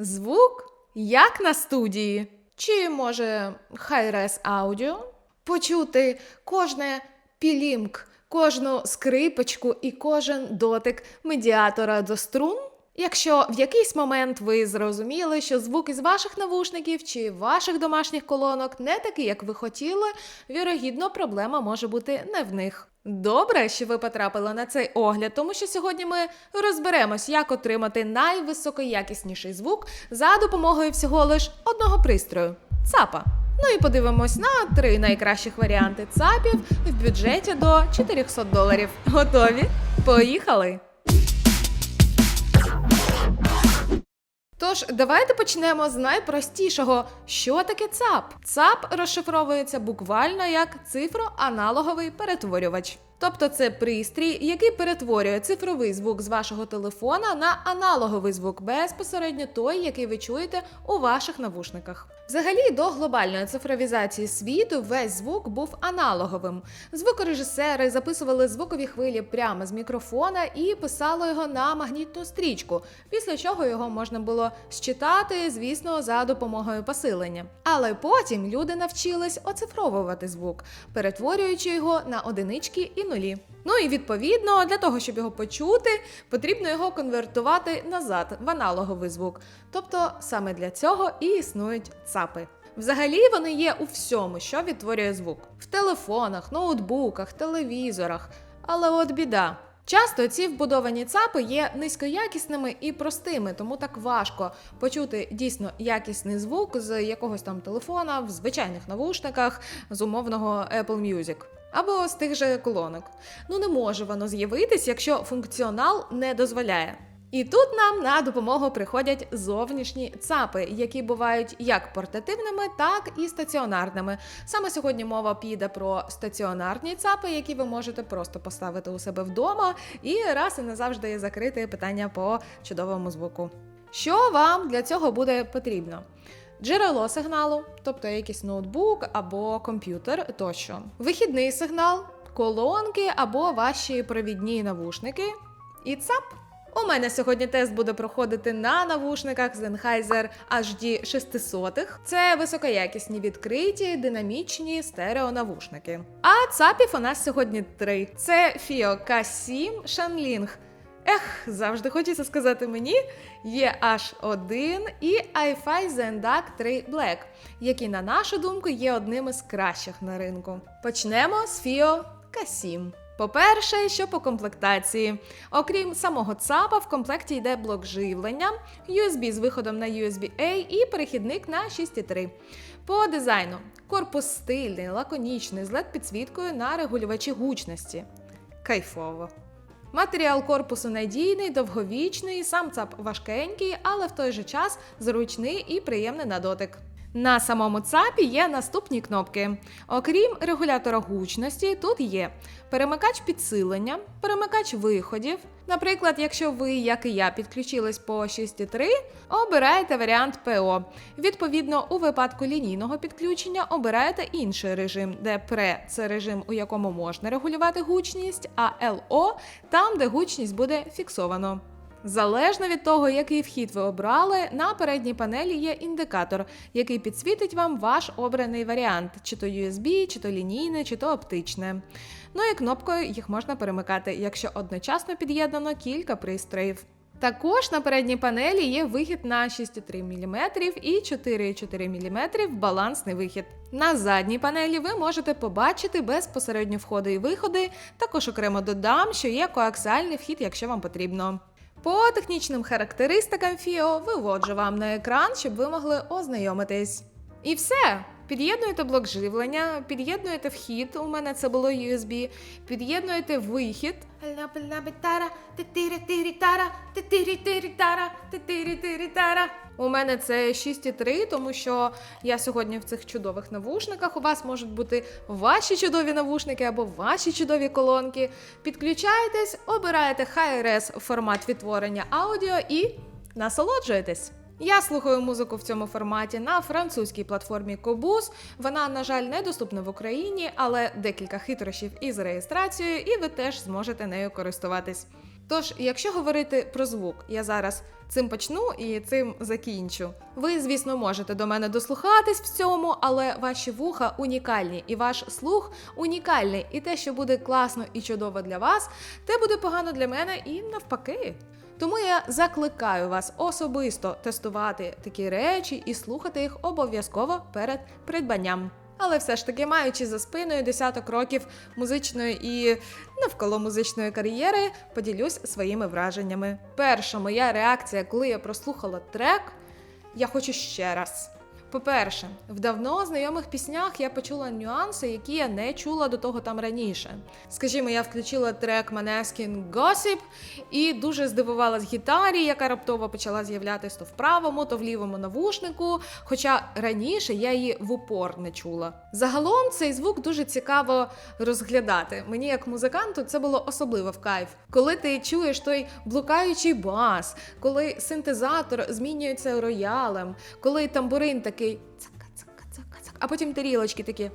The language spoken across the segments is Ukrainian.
Звук як на студії. Чи може Hi-Res Audio? Почути кожне пілімк, кожну скрипочку і кожен дотик медіатора до струн? Якщо в якийсь момент ви зрозуміли, що звук із ваших навушників чи ваших домашніх колонок не такий, як ви хотіли, вірогідно, проблема може бути не в них. Добре, що ви потрапили на цей огляд, тому що сьогодні ми розберемось, як отримати найвисокоякісніший звук за допомогою всього лиш одного пристрою ЦАПа. Ну і подивимось на три найкращих варіанти ЦАПів в бюджеті до 400 доларів. Готові? Поїхали! Тож, давайте почнемо з найпростішого. Що таке ЦАП? ЦАП розшифровується буквально як цифроаналоговий перетворювач. Тобто це пристрій, який перетворює цифровий звук з вашого телефона на аналоговий звук, безпосередньо той, який ви чуєте у ваших навушниках. Взагалі, до глобальної цифровізації світу весь звук був аналоговим. Звукорежисери записували звукові хвилі прямо з мікрофона і писали його на магнітну стрічку, після чого його можна було считати, звісно, за допомогою посилення. Але потім люди навчились оцифровувати звук, перетворюючи його на одинички і нулі. Ну і відповідно, для того, щоб його почути, потрібно його конвертувати назад в аналоговий звук. Тобто саме для цього і існують ЦАПи. Взагалі вони є у всьому, що відтворює звук: в телефонах, ноутбуках, телевізорах. Але от біда. Часто ці вбудовані ЦАПи є низькоякісними і простими, тому так важко почути дійсно якісний звук з якогось там телефона в звичайних навушниках з умовного Apple Music. Або з тих же колонок. Ну не може воно з'явитись, якщо функціонал не дозволяє. І тут нам на допомогу приходять зовнішні ЦАПи, які бувають як портативними, так і стаціонарними. Саме сьогодні мова піде про стаціонарні ЦАПи, які ви можете просто поставити у себе вдома і раз і назавжди закрити питання по чудовому звуку. Що вам для цього буде потрібно? Джерело сигналу, тобто якийсь ноутбук або комп'ютер тощо. Вихідний сигнал, колонки або ваші провідні навушники. І ЦАП. У мене сьогодні тест буде проходити на навушниках Sennheiser HD 600. Це високоякісні відкриті, динамічні стереонавушники. А ЦАПів у нас сьогодні три: це FIO K7 Shanling. Ех, завжди хочеться сказати мені. Є аж один і iFi Zendak 3 Black, які, на нашу думку, є одним із кращих на ринку. Почнемо з FIO K7. По-перше, що по комплектації. Окрім самого ЦАПа, в комплекті йде блок живлення, USB з виходом на USB-A і перехідник на 6.3. По дизайну корпус стильний, лаконічний, з LED-підсвіткою на регулювачі гучності. Кайфово. Матеріал корпусу надійний, довговічний, сам ЦАП важкенький, але в той же час зручний і приємний на дотик. На самому ЦАПі є наступні кнопки. Окрім регулятора гучності, тут є перемикач підсилення, перемикач виходів. Наприклад, якщо ви, як і я, підключились по 6.3, обираєте варіант ПО. Відповідно, у випадку лінійного підключення обираєте інший режим, де пре це режим, у якому можна регулювати гучність, а ЛО там, де гучність буде фіксовано. Залежно від того, який вхід ви обрали, на передній панелі є індикатор, який підсвітить вам ваш обраний варіант, чи то USB, чи то лінійне, чи то оптичне. Ну і кнопкою їх можна перемикати, якщо одночасно під'єднано кілька пристроїв. Також на передній панелі є вихід на 6,3 мм і 4,4 мм балансний вихід. На задній панелі ви можете побачити безпосередньо входи і виходи. Також окремо додам, що є коаксіальний вхід, якщо вам потрібно. По технічним характеристикам FIO виводжу вам на екран, щоб ви могли ознайомитись. І все. Під'єднуєте блок живлення, під'єднуєте вхід, у мене це було USB, під'єднуєте вихід. У мене це 6,3, тому що я сьогодні в цих чудових навушниках. У вас можуть бути ваші чудові навушники або ваші чудові колонки. Підключаєтесь, обираєте Hi-Res формат відтворення аудіо і насолоджуєтесь. Я слухаю музику в цьому форматі на французькій платформі Кобус. Вона, на жаль, недоступна в Україні, але декілька хитрощів із реєстрацією, і ви теж зможете нею користуватись. Тож, якщо говорити про звук, я зараз цим почну і цим закінчу. Ви, звісно, можете до мене дослухатись в цьому, але ваші вуха унікальні, і ваш слух унікальний. І те, що буде класно і чудово для вас, те буде погано для мене і навпаки. Тому я закликаю вас особисто тестувати такі речі і слухати їх обов'язково перед придбанням. Але все ж таки, маючи за спиною десяток років музичної і навколо музичної кар'єри, поділюсь своїми враженнями. Перша моя реакція, коли я прослухала трек, я хочу ще раз. По-перше, в давно знайомих піснях я почула нюанси, які я не чула до того там раніше. Скажімо, я включила трек Maneskin Gossip і дуже здивувалась гітарі, яка раптово почала з'являтись то в правому, то в лівому навушнику. Хоча раніше я її в упор не чула. Загалом цей звук дуже цікаво розглядати. Мені, як музиканту, це було особливо в кайф. Коли ти чуєш той блукаючий бас, коли синтезатор змінюється роялем, коли тамбурин такий цака, цака, цака, цака, а потім тарілочки такі.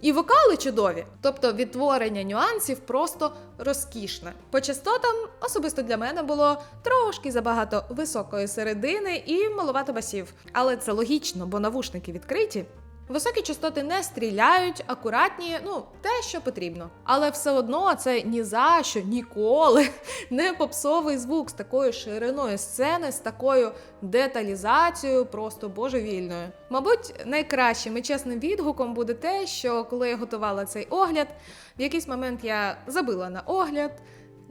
І вокали чудові, тобто відтворення нюансів просто розкішне. По частотам особисто для мене було трошки забагато високої середини і маловато басів. Але це логічно, бо навушники відкриті. Високі частоти не стріляють, акуратні, ну те, що потрібно. Але все одно це ні за що ніколи не попсовий звук з такою шириною сцени, з такою деталізацією, просто божевільною. Мабуть, найкращим і чесним відгуком буде те, що коли я готувала цей огляд, в якийсь момент я забила на огляд.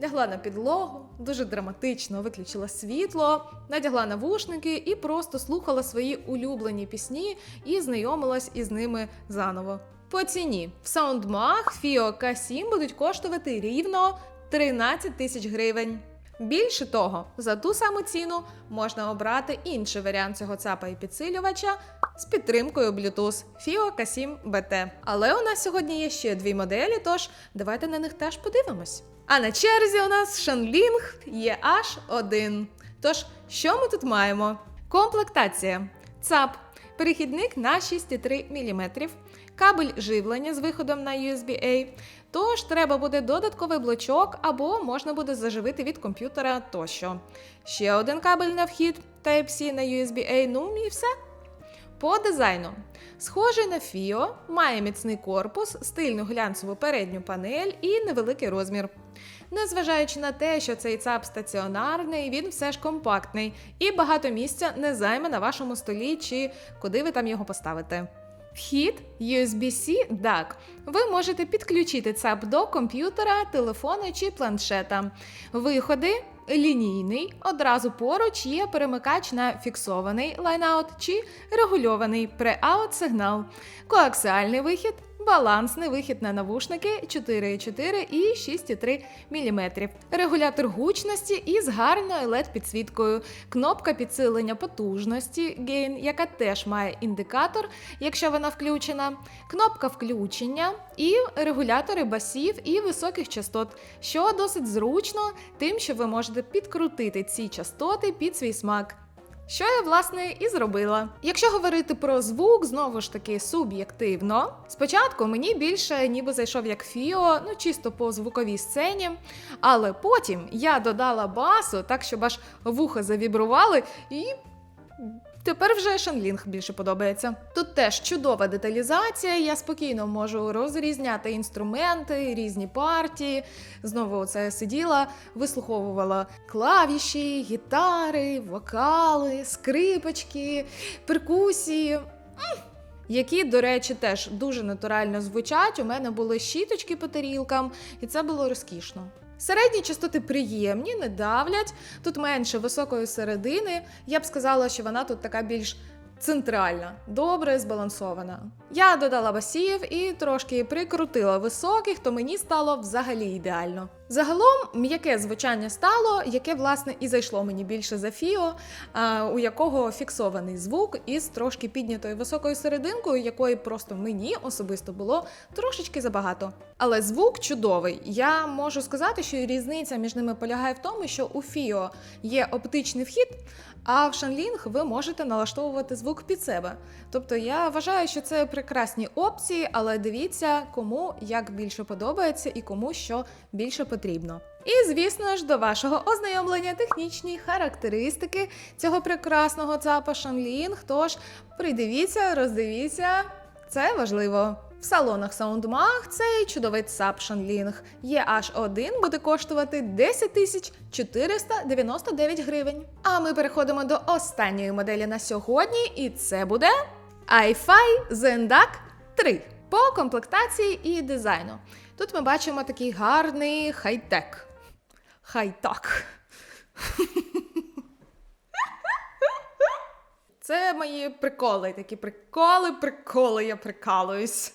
Лягла на підлогу, дуже драматично виключила світло, надягла навушники і просто слухала свої улюблені пісні і знайомилась із ними заново. По ціні в саундмах Фіо К7 будуть коштувати рівно 13 тисяч гривень. Більше того, за ту саму ціну можна обрати інший варіант цього цапа і підсилювача з підтримкою Bluetooth FIO K7 BT. Але у нас сьогодні є ще дві моделі, тож давайте на них теж подивимось. А на черзі у нас Shanling EH1. Тож, що ми тут маємо? Комплектація. ЦАП. Перехідник на 6,3 мм. Кабель живлення з виходом на USB-A. Тож треба буде додатковий блочок або можна буде заживити від комп'ютера тощо. Ще один кабель на вхід Type-C на USB-A, ну і все. По дизайну. Схожий на FIO, має міцний корпус, стильну глянцеву передню панель і невеликий розмір. Незважаючи на те, що цей ЦАП стаціонарний, він все ж компактний і багато місця не займе на вашому столі чи куди ви там його поставите. Вхід USB-C DAC. Ви можете підключити ЦАП до комп'ютера, телефону чи планшета. Виходи лінійний. Одразу поруч є перемикач на фіксований лайнаут чи регульований преаут сигнал, коаксіальний вихід. Балансний вихід на навушники 4,4 і 6,3 мм. Регулятор гучності із гарною led підсвіткою, кнопка підсилення потужності Gain, яка теж має індикатор, якщо вона включена, кнопка включення і регулятори басів і високих частот, що досить зручно, тим, що ви можете підкрутити ці частоти під свій смак. Що я власне і зробила. Якщо говорити про звук, знову ж таки суб'єктивно. Спочатку мені більше ніби зайшов як Фіо, ну чисто по звуковій сцені. Але потім я додала басу, так щоб аж вуха завібрували, і тепер вже Шанлінг більше подобається. Тут теж чудова деталізація. Я спокійно можу розрізняти інструменти, різні партії. Знову це сиділа, вислуховувала клавіші, гітари, вокали, скрипочки, перкусії. Які, до речі, теж дуже натурально звучать. У мене були щіточки по тарілкам, і це було розкішно. Середні частоти приємні, не давлять. Тут менше високої середини. Я б сказала, що вона тут така більш центральна, добре збалансована. Я додала басів і трошки прикрутила високих, то мені стало взагалі ідеально. Загалом м'яке звучання стало, яке власне і зайшло мені більше за Фіо, у якого фіксований звук із трошки піднятою високою серединкою, якої просто мені особисто було трошечки забагато. Але звук чудовий. Я можу сказати, що різниця між ними полягає в тому, що у Фіо є оптичний вхід, а в Шанлінг ви можете налаштовувати звук під себе. Тобто я вважаю, що це прекрасні опції, але дивіться, кому як більше подобається і кому що більше потрібно. І звісно ж, до вашого ознайомлення технічні характеристики цього прекрасного ЦАПа Шанлінг. Тож придивіться, роздивіться, це важливо. В салонах Soundmag цей чудовий ЦАП є аж один буде коштувати 10 тисяч 499 гривень. А ми переходимо до останньої моделі на сьогодні, і це буде iFi Zendak 3 по комплектації і дизайну. Тут ми бачимо такий гарний хай-тек. Хай-так. Це мої приколи, такі приколи, приколи, я прикалуюсь.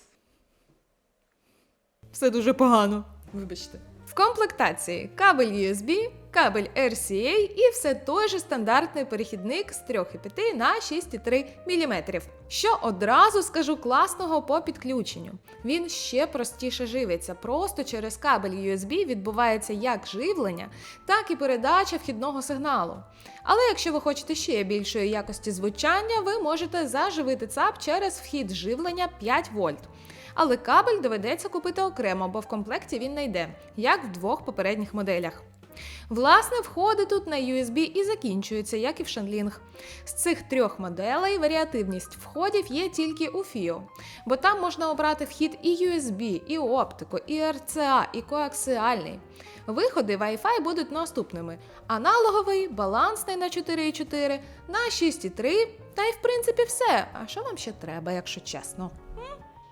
Все дуже погано. Вибачте. В комплектації кабель USB, кабель RCA і все той же стандартний перехідник з 3,5 на 6,3 мм. Що одразу скажу класного по підключенню. Він ще простіше живиться. Просто через кабель USB відбувається як живлення, так і передача вхідного сигналу. Але якщо ви хочете ще більшої якості звучання, ви можете заживити ЦАП через вхід живлення 5 вольт. Але кабель доведеться купити окремо, бо в комплекті він не йде, як в двох попередніх моделях. Власне, входи тут на USB і закінчуються, як і в Shenling. З цих трьох моделей варіативність входів є тільки у FIO, бо там можна обрати вхід і USB, і оптику, і RCA, і коаксіальний. Виходи Wi-Fi будуть наступними: аналоговий, балансний на 4,4, на 6,3, та й в принципі все. А що вам ще треба, якщо чесно?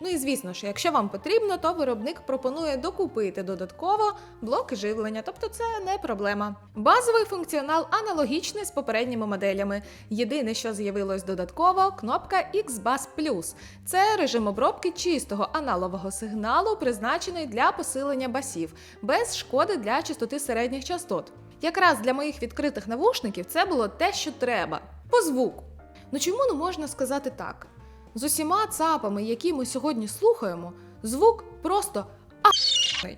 Ну і звісно ж, якщо вам потрібно, то виробник пропонує докупити додатково блоки живлення, тобто це не проблема. Базовий функціонал аналогічний з попередніми моделями. Єдине, що з'явилось додатково, кнопка XBAS Plus. Це режим обробки чистого аналогового сигналу, призначений для посилення басів, без шкоди для частоти середніх частот. Якраз для моїх відкритих навушників це було те, що треба. По звуку. Ну чому не можна сказати так? З усіма цапами, які ми сьогодні слухаємо, звук просто а.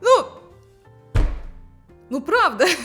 Ну. Ну, правда.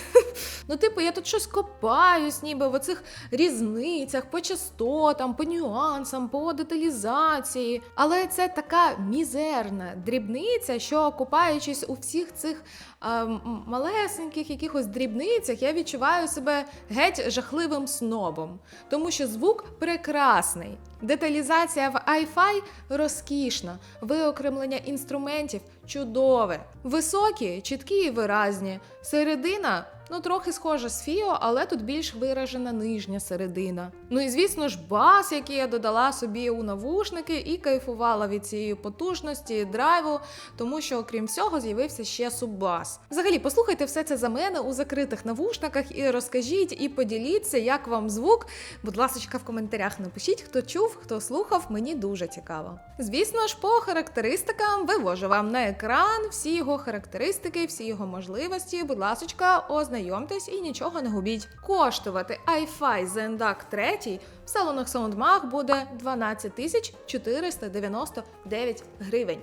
Ну, типу, я тут щось копаюсь, ніби в оцих різницях, по частотам, по нюансам, по деталізації. Але це така мізерна дрібниця, що купаючись у всіх цих е, малесеньких якихось дрібницях, я відчуваю себе геть жахливим снобом, тому що звук прекрасний. Деталізація в Wi-Fi розкішна, виокремлення інструментів чудове, високі, чіткі і виразні. Середина ну трохи схожа з Фіо, але тут більш виражена нижня середина. Ну і звісно ж, бас, який я додала собі у навушники, і кайфувала від цієї потужності, драйву, тому що, окрім всього, з'явився ще суббас. Взагалі, послухайте все це за мене у закритих навушниках і розкажіть, і поділіться, як вам звук. Будь ласка, в коментарях напишіть, хто чув, хто слухав, мені дуже цікаво. Звісно ж, по характеристикам вивожу вам на екран всі його характеристики, всі його можливості. Будь ласка, ознайомтесь і нічого не губіть. Коштувати iFi Zendak 3 в салонах Soundmag буде 12 тисяч 499 гривень.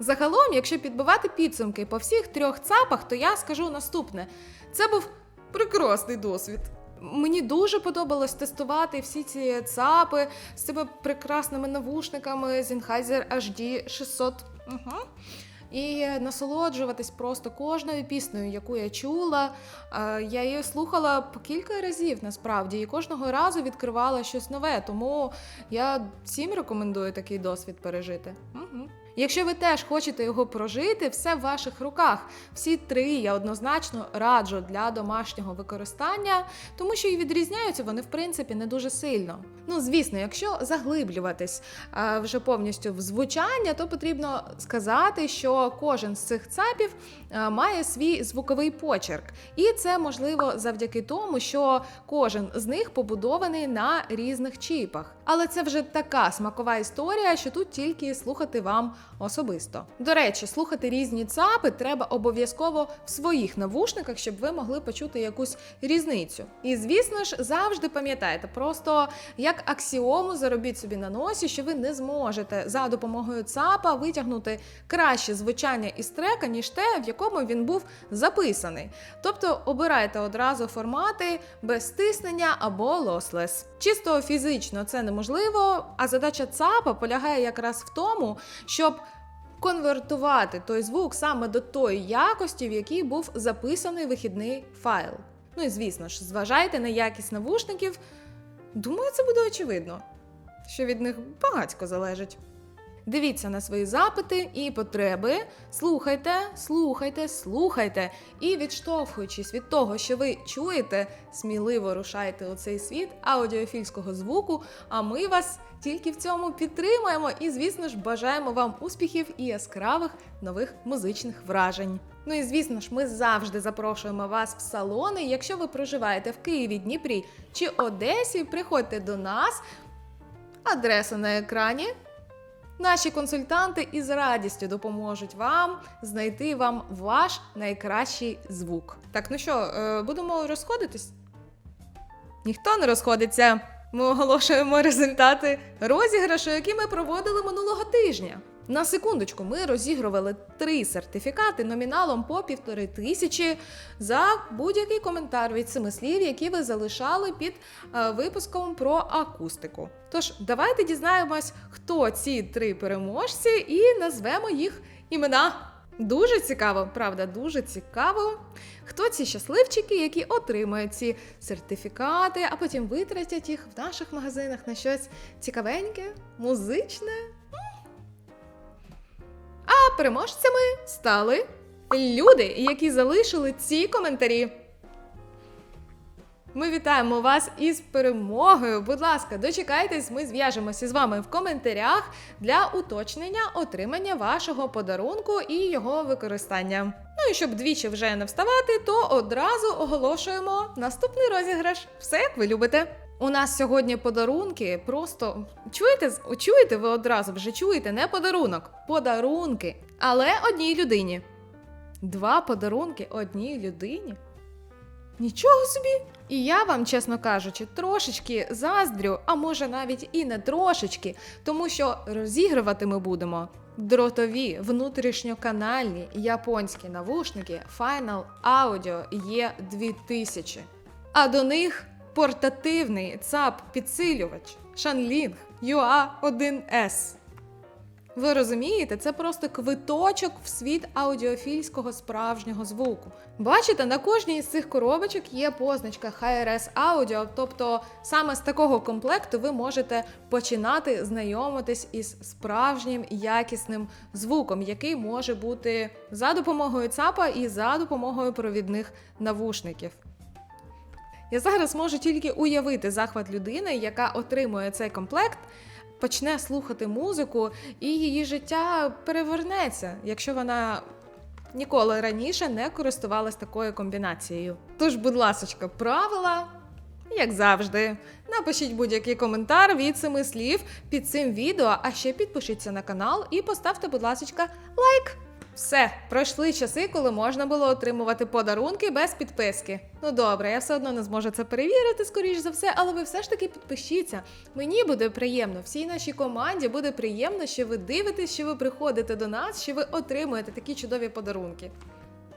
Загалом, якщо підбивати підсумки по всіх трьох цапах, то я скажу наступне: це був прекрасний досвід. Мені дуже подобалось тестувати всі ці цапи з цими прекрасними навушниками Sennheiser HD 600. Угу. І насолоджуватись просто кожною піснею, яку я чула. Е, Я її слухала по кілька разів насправді, і кожного разу відкривала щось нове. Тому я всім рекомендую такий досвід пережити. Угу. Якщо ви теж хочете його прожити, все в ваших руках. Всі три я однозначно раджу для домашнього використання, тому що і відрізняються вони в принципі не дуже сильно. Ну, звісно, якщо заглиблюватись вже повністю в звучання, то потрібно сказати, що кожен з цих цапів має свій звуковий почерк, і це можливо завдяки тому, що кожен з них побудований на різних чіпах. Але це вже така смакова історія, що тут тільки слухати вам особисто. До речі, слухати різні цапи треба обов'язково в своїх навушниках, щоб ви могли почути якусь різницю. І звісно ж, завжди пам'ятайте, просто як аксіому заробіть собі на носі, що ви не зможете за допомогою ЦАПа витягнути краще звучання із трека, ніж те, в якому він був записаний. Тобто обирайте одразу формати без стиснення або lossless. Чисто фізично це неможливо, а задача ЦАПа полягає якраз в тому, щоб конвертувати той звук саме до тої якості, в якій був записаний вихідний файл. Ну і звісно ж, зважайте на якість навушників. Думаю, це буде очевидно, що від них багатько залежить. Дивіться на свої запити і потреби, слухайте, слухайте, слухайте. І відштовхуючись від того, що ви чуєте, сміливо рушайте у цей світ аудіофільського звуку. А ми вас тільки в цьому підтримуємо і, звісно ж, бажаємо вам успіхів і яскравих нових музичних вражень. Ну і звісно ж, ми завжди запрошуємо вас в салони. Якщо ви проживаєте в Києві, Дніпрі чи Одесі, приходьте до нас. Адреса на екрані. Наші консультанти із радістю допоможуть вам знайти вам ваш найкращий звук. Так, ну що, е, будемо розходитись? Ніхто не розходиться. Ми оголошуємо результати розіграшу, які ми проводили минулого тижня. На секундочку, ми розігрували три сертифікати номіналом по півтори тисячі за будь-який коментар від семи слів, які ви залишали під е, випуском про акустику. Тож давайте дізнаємось, хто ці три переможці, і назвемо їх імена. Дуже цікаво, правда, дуже цікаво. Хто ці щасливчики, які отримають ці сертифікати, а потім витратять їх в наших магазинах на щось цікавеньке, музичне. А переможцями стали люди, які залишили ці коментарі. Ми вітаємо вас із перемогою. Будь ласка, дочекайтесь, ми зв'яжемося з вами в коментарях для уточнення отримання вашого подарунку і його використання. Ну і щоб двічі вже не вставати, то одразу оголошуємо наступний розіграш. Все як ви любите. У нас сьогодні подарунки. Просто чуєте? Чуєте ви одразу вже чуєте, не подарунок, подарунки. Але одній людині. Два подарунки одній людині. Нічого собі. І я вам, чесно кажучи, трошечки заздрю, а може навіть і не трошечки, тому що розігрувати ми будемо дротові внутрішньоканальні японські навушники Final Audio E2000. А до них портативний ЦАП підсилювач Shanling UA1S. Ви розумієте, це просто квиточок в світ аудіофільського справжнього звуку. Бачите, на кожній з цих коробочок є позначка HRS Audio, тобто саме з такого комплекту ви можете починати знайомитись із справжнім якісним звуком, який може бути за допомогою ЦАПа і за допомогою провідних навушників. Я зараз можу тільки уявити захват людини, яка отримує цей комплект, почне слухати музику, і її життя перевернеться, якщо вона ніколи раніше не користувалась такою комбінацією. Тож, будь ласочка, правила. Як завжди, напишіть будь-який коментар від семи слів під цим відео, а ще підпишіться на канал і поставте, будь ласка, лайк. Все, пройшли часи, коли можна було отримувати подарунки без підписки. Ну добре, я все одно не зможу це перевірити, скоріш за все, але ви все ж таки підпишіться. Мені буде приємно, всій нашій команді буде приємно, що ви дивитесь, що ви приходите до нас, що ви отримуєте такі чудові подарунки.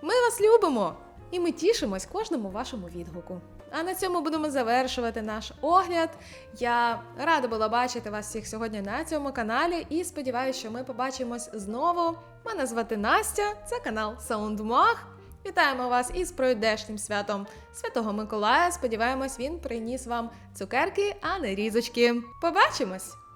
Ми вас любимо і ми тішимось кожному вашому відгуку. А на цьому будемо завершувати наш огляд. Я рада була бачити вас всіх сьогодні на цьому каналі і сподіваюся, що ми побачимось знову. Мене звати Настя, це канал Саундмах. Вітаємо вас із пройдешнім святом Святого Миколая. Сподіваємось, він приніс вам цукерки, а не різочки. Побачимось!